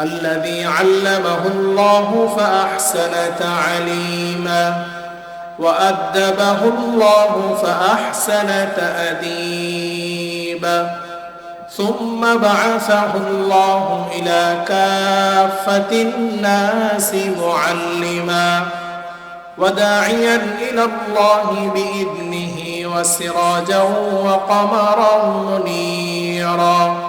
الذي علمه الله فأحسن تعليما. وأدبه الله فأحسن تأديبا. ثم بعثه الله إلى كافة الناس معلما. وداعيا إلى الله بإذنه وسراجا وقمرا منيرا.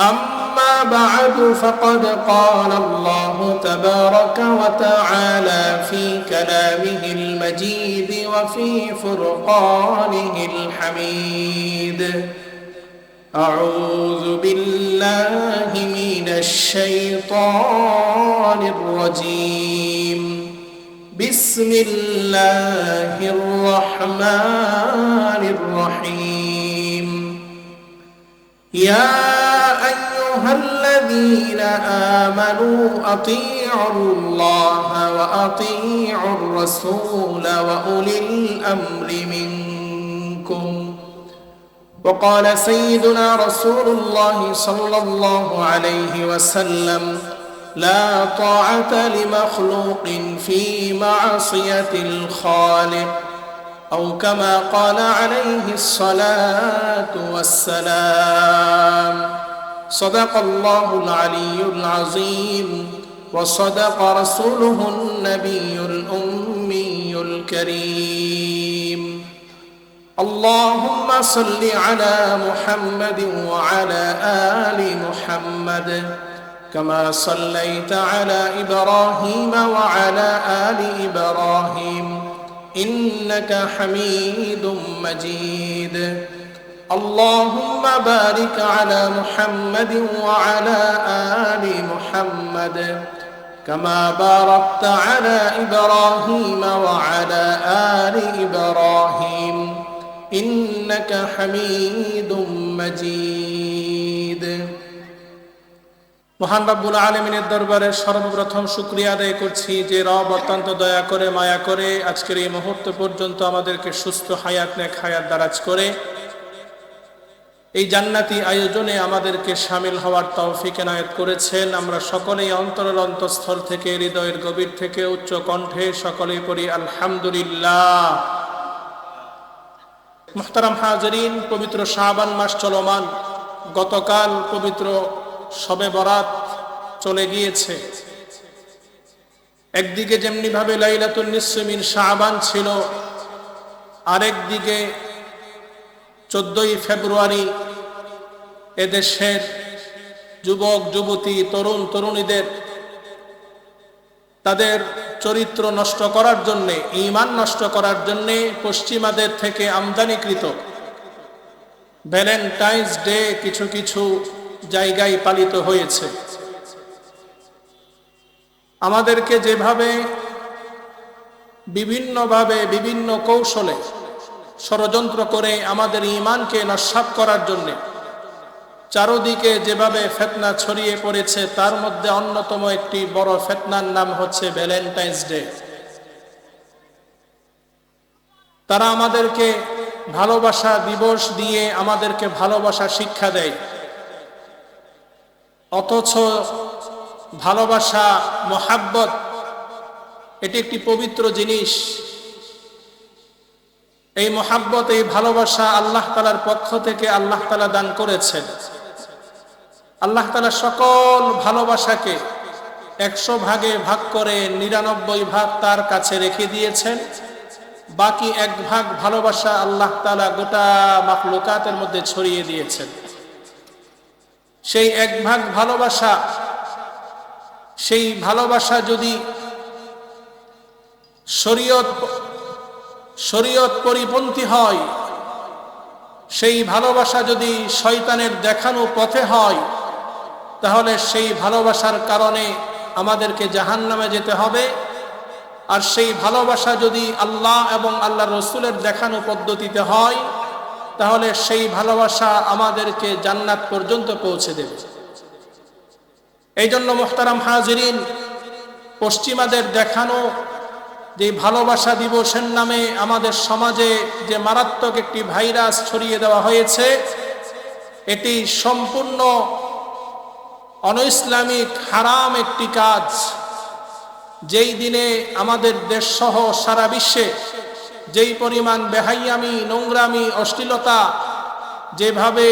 أما بعد فقد قال الله تبارك وتعالى في كلامه المجيد وفي فرقانه الحميد. أعوذ بالله من الشيطان الرجيم. بسم الله الرحمن الرحيم. يا أيها الذين آمنوا أطيعوا الله وأطيعوا الرسول وأولي الأمر منكم. وقال سيدنا رسول الله صلى الله عليه وسلم لا طاعة لمخلوق في معصية الخالق أو كما قال عليه الصلاة والسلام. صدق الله العلي العظيم وصدق رسوله النبي الأمي الكريم. اللهم صل على محمد وعلى آل محمد كما صليت على إبراهيم وعلى آل إبراهيم إنك حميد مجيد. اللهم بارك على محمد وعلى آل محمد كما باركت على إبراهيم وعلى آل إبراهيم إنك حميد مجيد মহান রব্বুল আলমিনের দরবারে সর্বপ্রথম শুক্রিয়া আদায় করছি যে রব অত্যন্ত দয়া করে মায়া করে আজকের এই মুহূর্ত পর্যন্ত আমাদেরকে সুস্থ হায়াত নেক হায়াত দারাজ করে এই জান্নাতি আয়োজনে আমাদেরকে সামিল হওয়ার তৌফিক এনায়ত করেছেন। আমরা সকলেই অন্তরের অন্তঃস্থল থেকে, হৃদয়ের গভীর থেকে, উচ্চ কণ্ঠে সকলেই পড়ি, আলহামদুলিল্লাহ। মুহতারাম হাজরিন, পবিত্র শাহবান মাস চলমান। গতকাল পবিত্র সবে বরাত চলে গিয়েছে। একদিকে যেমনি ভাবে লাইলাতুল নিসমিন শাহবান ছিল আরেক দিকে চোদ্দই ফেব্রুয়ারি এদেশের যুবক, যুবতী, তরুণ, তরুণীদের তাদের চরিত্র নষ্ট করার জন্যে, ইমান নষ্ট করার জন্যে পশ্চিমাদের থেকে আমদানিকৃত ভ্যালেন্টাইন্স ডে কিছু কিছু জায়গায় পালিত হয়েছে। আমাদেরকে যেভাবে বিভিন্নভাবে, বিভিন্ন কৌশলে ষড়যন্ত্র করে আমাদের ইমানকে নস্বাত করার জন্যে। চারোদিকে যেভাবে ফেতনা ছড়িয়ে পড়েছে, তার মধ্যে অন্যতম একটি বড় ফেতনার নাম হচ্ছে ভ্যালেন্টাইন্স ডে। তারা আমাদেরকে ভালোবাসা দিবস দিয়ে আমাদেরকে ভালোবাসা শিক্ষা দেয়। অথচ ভালোবাসা, মহাব্বত, এটি একটি পবিত্র জিনিস। এই মহাব্বত, এই ভালোবাসা আল্লাহ তালার পক্ষ থেকে আল্লাহ তালা দান করেছেন। আল্লাহ তালা সকল ভালোবাসাকে একশো ভাগে ভাগ করে নিরানব্বই ভাগ তার কাছে রেখে দিয়েছেন। বাকি এক ভাগ ভালোবাসা আল্লাহ তালা গোটা মাকলুকাতের মধ্যে ছড়িয়ে দিয়েছেন। সেই এক ভাগ ভালোবাসা, সেই ভালোবাসা যদি শরীয়ত শরীয়ত পরিপন্থী হয়। সেই ভালোবাসা যদি শয়তানের দেখানো পথে হয়, তাহলে সেই ভালোবাসার কারণে আমাদেরকে জাহান নামে যেতে হবে। আর সেই ভালোবাসা যদি আল্লাহ এবং আল্লাহ রসুলের দেখানো পদ্ধতিতে হয়, তাহলে সেই ভালোবাসা আমাদেরকে জান্নাত পর্যন্ত পৌঁছে দেবে। এই জন্য মোহতারাম হাজরিন, পশ্চিমাদের দেখানো যে ভালোবাসা দিবসের নামে আমাদের সমাজে যে মারাত্মক একটি ভাইরাস ছড়িয়ে দেওয়া হয়েছে, এটি সম্পূর্ণ অনইসলামিক হারাম একটি কাজ। যেই দিনে আমাদের দেশসহ সারা বিশ্বে যেই পরিমাণ বেহাইয়ামি, নোংরামি, অশ্লীলতা যেভাবে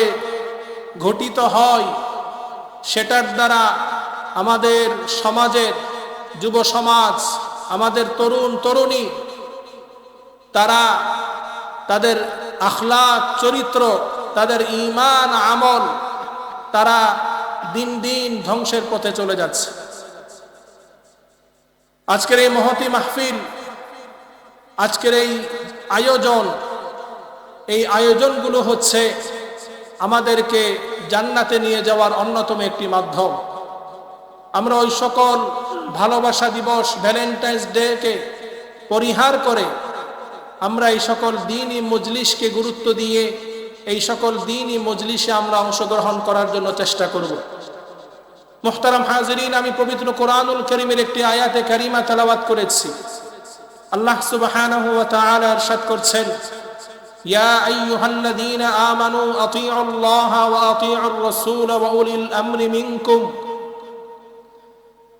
ঘটিত হয়, সেটার দ্বারা আমাদের সমাজের যুব সমাজ আমাদের তরুণ তরুণী, তারা তাদের আখলাক, চরিত্র, তাদের ইমান আমল, তারা দিন দিন ধ্বংসের পথে চলে যাচ্ছে। আজকের এই মহতি মাহফিল, আজকের এই আয়োজন, এই আয়োজনগুলো হচ্ছে আমাদেরকে জান্নাতে নিয়ে যাওয়ার অন্যতম একটি মাধ্যম। আমরা ওই সকল ভালোবাসা দিবস ভ্যালেন্টাইন্স ডেকে পরিহার করে আমরা এই সকল দিনই মজলিসকে গুরুত্ব দিয়ে এই সকল দিনই মজলিসে আমরা অংশগ্রহণ করার জন্য চেষ্টা করব। মোহতারাম হাজরিন, আমি পবিত্র কোরআনুল করিমের একটি আয়াতে কারিমা তালাবাত করেছি। আল্লাহ তাআলা ইরশাদ করছেন, ইয়া আমানু আতিউল্লাহ ওয়া আতিউর রাসূল ওয়া উলিল আমরি মিনকুম।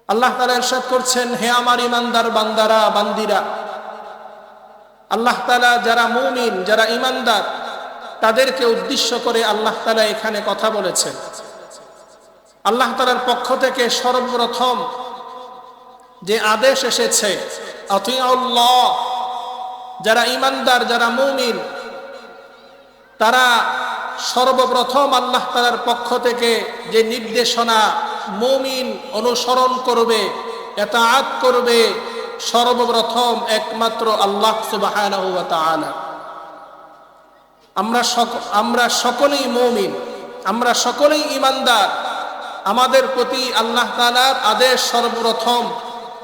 আল্লাহ তাআলা ইরশাদ করছেন, হে আমার ইমানদার বান্দারা, বান্দিরা। আল্লাহ তাআলা যারা মুমিন, যারা ইমানদার তাদেরকে উদ্দেশ্য করে আল্লাহ তাআলা এখানে কথা বলেছেন। আল্লাহ তালার পক্ষ থেকে সর্বপ্রথম যে আদেশ এসেছে যারা ইমানদার যারা মুমিন, তারা সর্বপ্রথম আল্লাহ তালার পক্ষ থেকে যে নির্দেশনা মুমিন অনুসরণ করবে, এতাআত করবে সর্বপ্রথম একমাত্র আল্লাহ আমরা আমরা সকলেই মুমিন, আমরা সকলেই ইমানদার আমাদের প্রতি আল্লাহ তালার আদেশ সর্বপ্রথম,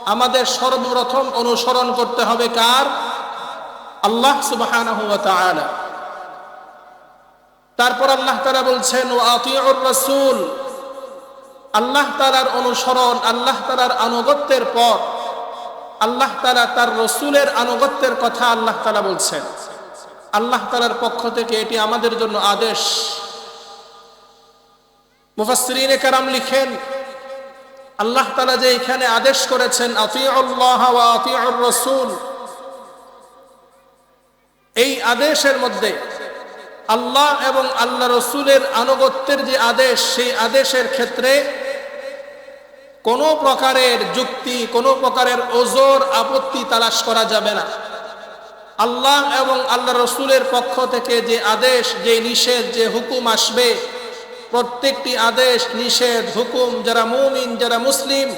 আমাদের সর্বপ্রথম অনুসরণ করতে হবে কার? আল্লাহ সুবাহ তারপর আল্লাহ তালা বলছেন ও আতিউর রসুল। আল্লাহ তালার অনুসরণ, আল্লাহ তালার আনুগত্যের পর আল্লাহ তালা তার রসুলের আনুগত্যের কথা আল্লাহ তালা বলছেন। আল্লাহ তালার পক্ষ থেকে এটি আমাদের জন্য আদেশ। মুফাসরিনে লিখেন, আল্লাহ তালা যে এখানে আদেশ করেছেন রসুল, এই আদেশের মধ্যে আল্লাহ এবং আল্লাহ রসুলের আনুগত্যের যে আদেশ, সেই আদেশের ক্ষেত্রে কোনো প্রকারের যুক্তি, কোনো প্রকারের ওজোর, আপত্তি তালাশ করা যাবে না। আল্লাহ এবং আল্লাহ রসুলের পক্ষ থেকে যে আদেশ, যে নিষেধ, যে হুকুম আসবে, প্রত্যেকটি আদেশ, নিষেধ, হুকুম, যারা মুমিন, যারা মুসলিম,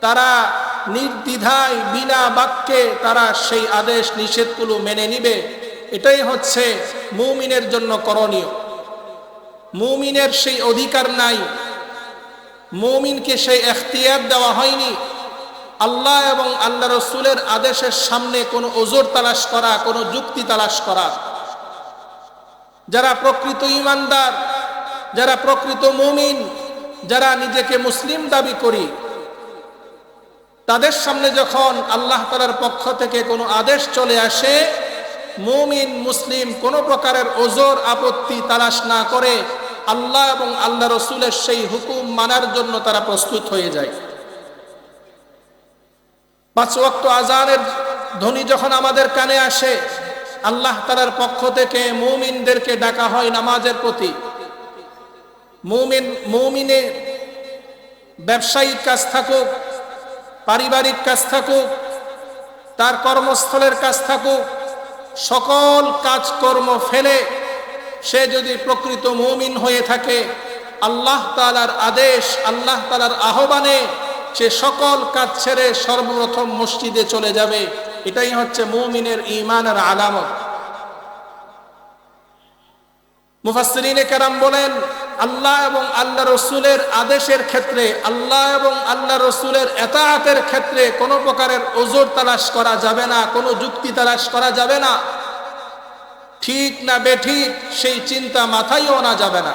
তারা নির্দ্বিধায়, বিনা বাক্যে তারা সেই আদেশ, নিষেধগুলো মেনে নিবে। এটাই হচ্ছে মুমিনের জন্য করণীয়। মুমিনের সেই অধিকার নাই। মুমিনকে সেই এখতিয়ার দেওয়া হয়নি। আল্লাহ এবং আল্লাহ রসুলের আদেশের সামনে কোনো ওজোর তালাশ করা, কোনো যুক্তি তালাশ করা। যারা প্রকৃত ইমানদার, যারা প্রকৃত মুমিন, যারা নিজেকে মুসলিম দাবি করি, তাদের সামনে যখন আল্লাহ তালার পক্ষ থেকে কোনো আদেশ চলে আসে, মুমিন, মুসলিম কোনো প্রকারের ওজোর, আপত্তি তালাশ না করে আল্লাহ এবং আল্লাহ রসুলের সেই হুকুম মানার জন্য তারা প্রস্তুত হয়ে যায়। পাঁচ ওয়াক্ত আজানের ধ্বনি যখন আমাদের কানে আসে, আল্লাহ তালার পক্ষ থেকে মৌমিনদেরকে ডাকা হয় নামাজের প্রতি। মুমিন, মৌমিনে ব্যবসায়িক কাজ থাকুক, পারিবারিক কাজ থাকুক, তার কর্মস্থলের কাজ থাকুক, সকল কাজকর্ম ফেলে সে যদি প্রকৃত মুমিন হয়ে থাকে, আল্লাহ তালার আদেশ, আল্লাহ তালার আহ্বানে সে সকল কাজ ছেড়ে সর্বপ্রথম মসজিদে চলে যাবে। এটাই হচ্ছে মুমিনের ইমানের আলামত। মুফাসরিনে কেরাম বলেন, আল্লাহ এবং আল্লাহ রসুলের আদেশের ক্ষেত্রে, আল্লাহ এবং আল্লাহ রসুলের এতাহাতের ক্ষেত্রে কোনো প্রকারের ওজোর তালাশ করা যাবে না, কোনো যুক্তি তালাশ করা যাবে না। ঠিক না বেঠিক, সেই চিন্তা মাথায়ও আনা যাবে না।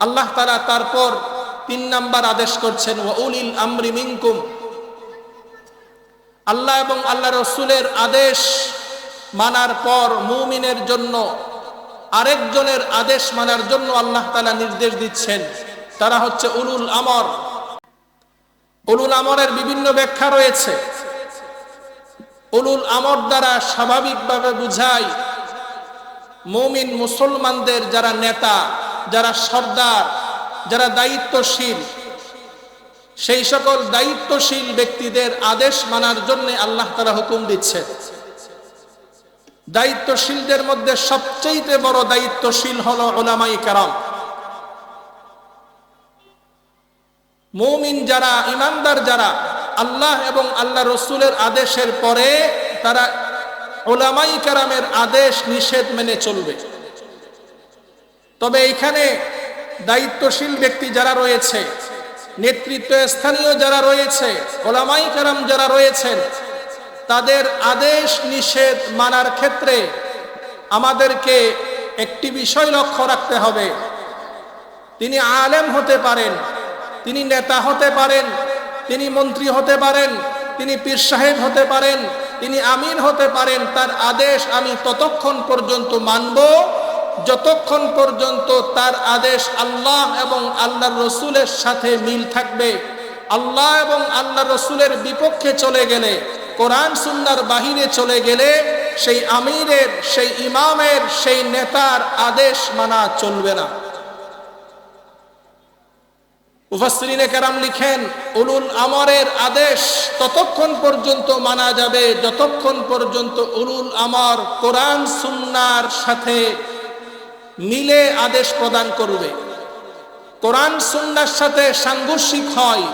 আল্লাহ তারা তারপর তিন নাম্বার আদেশ করছেন ওউলিল আমরি মিনকুম। আল্লাহ এবং আল্লাহ রসুলের আদেশ মানার পর মুমিনের জন্য, আরেকজনের আদেশ মানার জন্য আল্লাহ তালা নির্দেশ দিচ্ছেন। তারা হচ্ছে উলুল আমর। উলুল আমরের বিভিন্ন ব্যাখ্যা রয়েছে। উলুল আমর দ্বারা স্বাভাবিকভাবে বুঝায় মুমিন মুসলমানদের যারা নেতা, যারা সর্দার, যারা দায়িত্বশীল, সেই সকল দায়িত্বশীল ব্যক্তিদের আদেশ মানার জন্য আল্লাহ তারা হুকুম দিচ্ছে। দায়িত্বশীলদের মধ্যে সবচেয়ে বড় দায়িত্বশীল হল ওলামাই কারাম। মৌমিন যারা, ইমানদার যারা, আল্লাহ এবং আল্লাহ রসুলের আদেশের পরে তারা ওলামাই কারামের আদেশ নিষেধ মেনে চলবে। তবে এখানে দায়িত্বশীল ব্যক্তি যারা রয়েছে নেতৃত্ব স্থানীয় যারা রয়েছে, ওলামাই কারাম যারা রয়েছেন, তাদের আদেশ নিষেধ মানার ক্ষেত্রে আমাদেরকে একটি বিষয় লক্ষ্য রাখতে হবে। তিনি আলেম হতে পারেন তিনি নেতা হতে পারেন, তিনি মন্ত্রী হতে পারেন, তিনি পীর সাহেব হতে পারেন, তিনি আমির হতে পারেন, তার আদেশ আমি ততক্ষণ পর্যন্ত মানব। যতক্ষণ পর্যন্ত তার আদেশ আল্লাহ এবং আল্লাহ রসুলের সাথে মিল থাকবে, আল্লাহ এবং আল্লাহ রসুলের বিপক্ষে চলে গেলে, কোরআন সুন্নার বাহিরে চলে গেলে, সেই আমিরের, সেই ইমামের, সেই নেতার আদেশ মানা চলবে না। মুফাসরিনে কেরাম লিখেন, উলুল আমরের আদেশ ততক্ষণ পর্যন্ত মানা যাবে, যতক্ষণ পর্যন্ত উলুল আমর কোরআন সুন্নার সাথে মিলে আদেশ প্রদান করবে। কোরআন সুন্নার সাথে সাংঘর্ষিক হয়,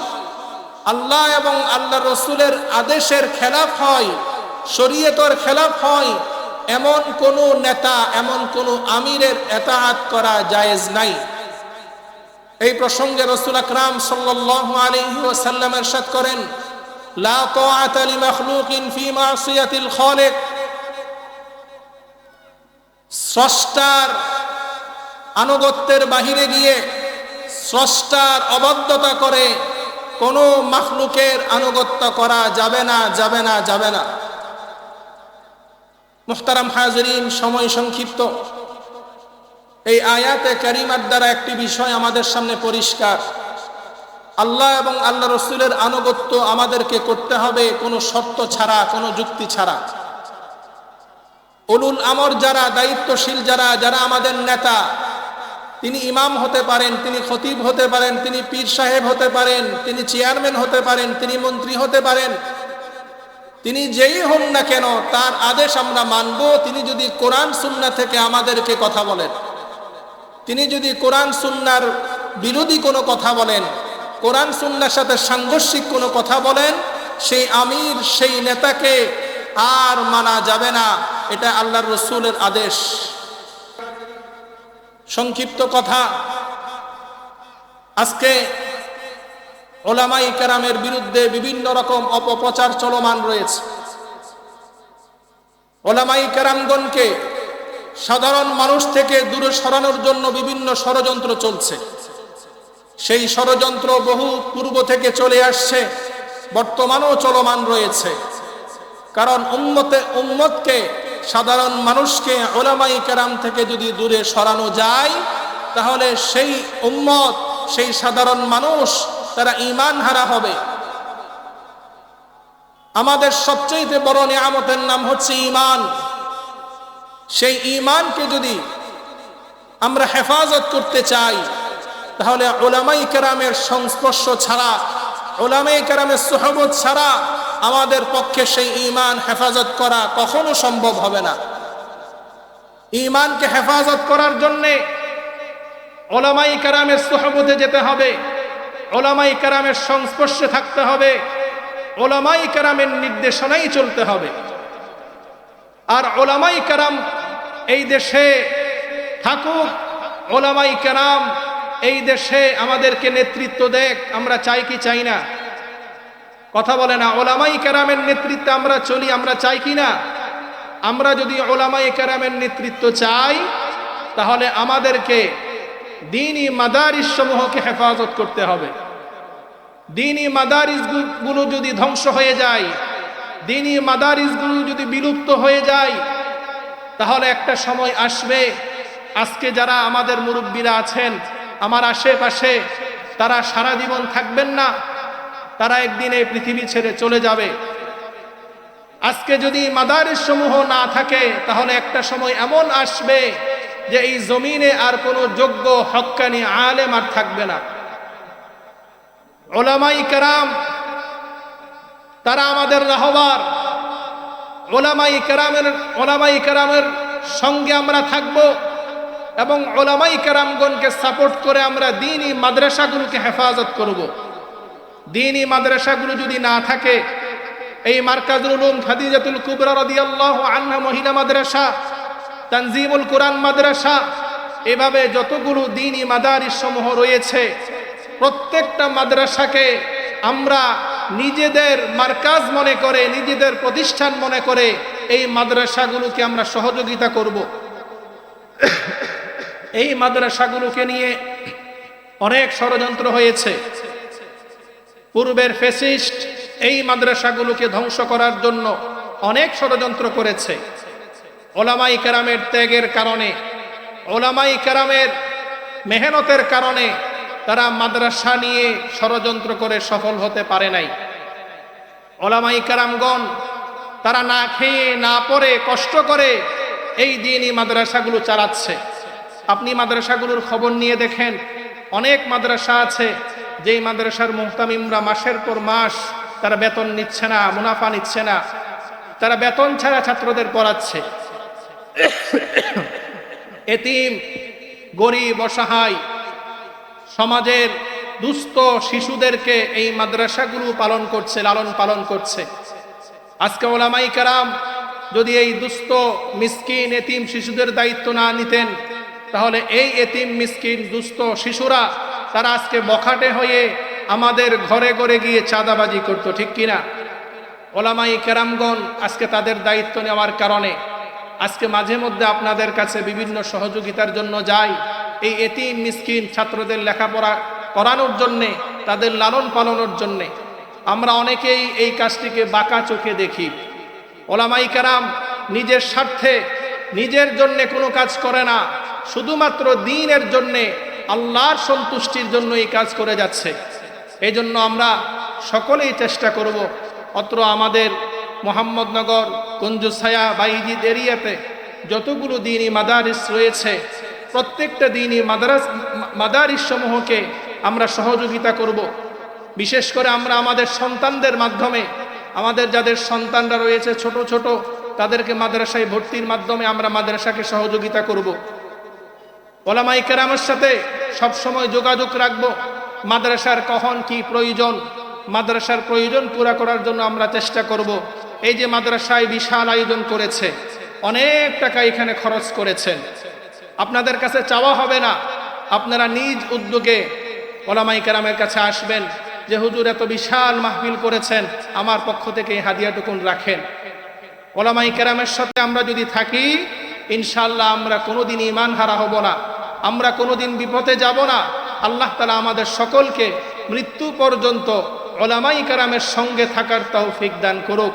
আল্লাহ এবং আল্লাহ রসুলের আদেশের খেলাফ হয়, শরীয়তর খেলাফ হয়, এমন কোন নেতা, এমন কোন আমিরের এতাহাত করা জায়েজ নাই। এই প্রসঙ্গে রসুল আকরাম সাল্লাহ আলহি করেন, লা তাআতা ফি মাসিয়াতিল খালিক। স্রষ্টার আনুগত্যের বাহিরে গিয়ে স্রষ্টার অবাধ্যতা করে কোন মখলুকের আনুগত্য করা যাবে না যাবে না যাবে না। মুখতারাম হাজরিন, সময় সংক্ষিপ্ত। এই আয়াতে কারিমার দ্বারা একটি বিষয় আমাদের সামনে পরিষ্কার। আল্লাহ এবং আল্লাহ রসুলের আনুগত্য আমাদেরকে করতে হবে কোনো শর্ত ছাড়া, কোনো যুক্তি ছাড়া। উলুল আমর যারা, দায়িত্বশীল যারা যারা আমাদের নেতা, তিনি ইমাম হতে পারেন, তিনি খতিব হতে পারেন, তিনি পীর সাহেব হতে পারেন, তিনি চেয়ারম্যান হতে পারেন, তিনি মন্ত্রী হতে পারেন, তিনি যেই হন না কেন, তার আদেশ আমরা মানব, তিনি যদি কোরআন সুন্না থেকে আমাদেরকে কথা বলেন। তিনি যদি কোরআন সুন্নার বিরোধী কোনো কথা বলেন, কোরআন সুন্নার সাথে সাংঘর্ষিক কোনো কথা বলেন, সেই আমির, সেই নেতাকে আর মানা যাবে না। এটা আল্লাহর রসুলের আদেশ। সংক্ষিপ্ত কথা। আজকে ওলামাই কেরামের বিরুদ্ধে বিভিন্ন রকম অপপ্রচার চলমান রয়েছে। ওলামাই কেরামগণকে সাধারণ মানুষ থেকে দূরে সরানোর জন্য বিভিন্ন ষড়যন্ত্র চলছে। সেই ষড়যন্ত্র বহু পূর্ব থেকে চলে আসছে, বর্তমানেও চলমান রয়েছে। কারণ উম্মতে, উম্মতকে, সাধারণ মানুষকে ওলামাই কেরাম থেকে যদি দূরে সরানো যায়, তাহলে সেই উম্মত, সেই সাধারণ মানুষ, তারা ইমান হারা হবে। আমাদের সবচেয়ে বড় নিয়ামতের নাম হচ্ছে ইমান সেই ইমানকে যদি আমরা হেফাজত করতে চাই, তাহলে ওলামাই কেরামের সংস্পর্শ ছাড়া, ওলামাই কেরামের সোহবত ছাড়া আমাদের পক্ষে সেই ইমান হেফাজত করা কখনো সম্ভব হবে না। ইমানকে হেফাজত করার জন্যে ওলামাই কারামের সোহবতে যেতে হবে, ওলামাই কারামের সংস্পর্শে থাকতে হবে, ওলামাই কারামের নির্দেশনাই চলতে হবে। আর ওলামাই কারাম এই দেশে থাকুক। ওলামাই কারাম এই দেশে আমাদেরকে নেতৃত্ব দেখ আমরা চাই কি চাই না? কথা বলে না, ওলামাই কারামের নেতৃত্বে আমরা চলি, আমরা চাই কি না? আমরা যদি ওলামাই কারামের নেতৃত্ব চাই, তাহলে আমাদেরকে দিনই মাদারিস সমূহকে হেফাজত করতে হবে। দিনই মাদারিসগুলো যদি ধ্বংস হয়ে যায় দিনই মাদারিসগুলো যদি বিলুপ্ত হয়ে যায়, তাহলে একটা সময় আসবে। আজকে যারা আমাদের মুরব্বীরা আছেন, আমার আশেপাশে, তারা সারা জীবন থাকবেন না। তারা একদিন এই পৃথিবী ছেড়ে চলে যাবে। আজকে যদি মাদারিস সমূহ না থাকে, তাহলে একটা সময় এমন আসবে যে এই জমিনে আর কোনো যোগ্য, হক্কানি আলেম আর থাকবে না। ওলামাই কারাম তারা আমাদের রাহবার। ওলামাই কারামের ওলামাই কারামের সঙ্গে আমরা থাকব এবং ওলামাই কারামগণকে সাপোর্ট করে আমরা দিনই মাদ্রাসাগুলোকে হেফাজত করব। দিনই মাদ্রাসাগুলো যদি না থাকে, এই মার্কাজুল উলুম খাদিজাতুল কুবরা রাদিয়াল্লাহু আনহা মহিলা মাদ্রাসা, তানজিমুল কোরআন মাদ্রাসা, এভাবে যতগুলো দিনই মাদারিস সমূহ রয়েছে, প্রত্যেকটা মাদ্রাসাকে আমরা নিজেদের মার্কাজ মনে করে, নিজেদের প্রতিষ্ঠান মনে করে এই মাদ্রাসাগুলোকে আমরা সহযোগিতা করব। এই মাদ্রাসাগুলোকে নিয়ে অনেক ষড়যন্ত্র হয়েছে। পূর্বের ফেসিস্ট এই মাদ্রাসাগুলোকে ধ্বংস করার জন্য অনেক ষড়যন্ত্র করেছে। ওলামাই কেরামের ত্যাগের কারণে, ওলামাই কেরামের মেহনতের কারণে তারা মাদ্রাসা নিয়ে ষড়যন্ত্র করে সফল হতে পারে নাই। ওলামাই কারামগণ, তারা না খেয়ে, না পড়ে, কষ্ট করে এই দিনই মাদ্রাসাগুলো চালাচ্ছে। আপনি মাদ্রাসাগুলোর খবর নিয়ে দেখেন, অনেক মাদ্রাসা আছে, যেই মাদ্রাসার মোহতামিমরা মাসের পর মাস তারা বেতন নিচ্ছে না, মুনাফা নিচ্ছে না। তারা বেতন ছাড়া ছাত্রদের পড়াচ্ছে। এতিম, গরিব, অসহায় সমাজের দুস্থ শিশুদেরকে এই মাদ্রাসাগুলো পালন করছে, লালন পালন করছে। আজকে ওলামাই কারাম যদি এই দুস্থ, মিসকিন, এতিম শিশুদের দায়িত্ব না নিতেন, তাহলে এই এতিম, মিসকিন, দুস্থ শিশুরা তারা আজকে বখাটে হয়ে আমাদের ঘরে ঘরে গিয়ে চাঁদাবাজি করতো, ঠিক কিনা? ওলামাই কেরামগণ আজকে তাদের দায়িত্ব নেওয়ার কারণে আজকে মাঝে মধ্যে আপনাদের কাছে বিভিন্ন সহযোগিতার জন্য যাই। এই এতিম, মিসকিন ছাত্রদের লেখাপড়া করানোর জন্যে, তাদের লালন পালনের জন্যে। আমরা অনেকেই এই কাজটিকে বাঁকা চোখে দেখি। ওলামাই কারাম নিজের স্বার্থে, নিজের জন্য কোনো কাজ করে না। শুধুমাত্র দিনের জন্যে আল্লাহর সন্তুষ্টির জন্য এই কাজ করে যাচ্ছে। এই জন্য আমরা সকলেই চেষ্টা করব অত্র আমাদের মোহাম্মদনগর কঞ্জুসায়া বাইজিদ এরিয়াতে যতগুলো দিনই মাদারিস রয়েছে, প্রত্যেকটা দিনই মাদারাস মাদারিস সমূহকে আমরা সহযোগিতা করব। বিশেষ করে আমরা আমাদের সন্তানদের মাধ্যমে, আমাদের যাদের সন্তানরা রয়েছে ছোট ছোট, তাদেরকে মাদ্রাসায় ভর্তির মাধ্যমে আমরা মাদ্রাসাকে সহযোগিতা করব। ওলামাই কেরামের সাথে সবসময় যোগাযোগ রাখব, মাদ্রাসার কখন কি প্রয়োজন, মাদ্রাসার প্রয়োজন পুরা করার জন্য আমরা চেষ্টা করব। এই যে মাদ্রাসায় বিশাল আয়োজন করেছে, অনেক টাকা এখানে খরচ করেছেন। আপনাদের কাছে চাওয়া হবে না। আপনারা নিজ উদ্যোগে ওলামাই কেরামের কাছে আসবেন যে, হুজুর, এত বিশাল মাহফিল করেছেন, আমার পক্ষ থেকে হাদিয়াটুকুন রাখেন। ওলামাই কেরামের সাথে আমরা যদি থাকি ইনশাল্লাহ আমরা কোনোদিন ইমান হারা হব না। আমরা কোনোদিন বিপদে যাব না। আল্লাহ তালা আমাদের সকলকে মৃত্যু পর্যন্ত ওলামাই কারামের সঙ্গে থাকার তৌফিক দান করুক।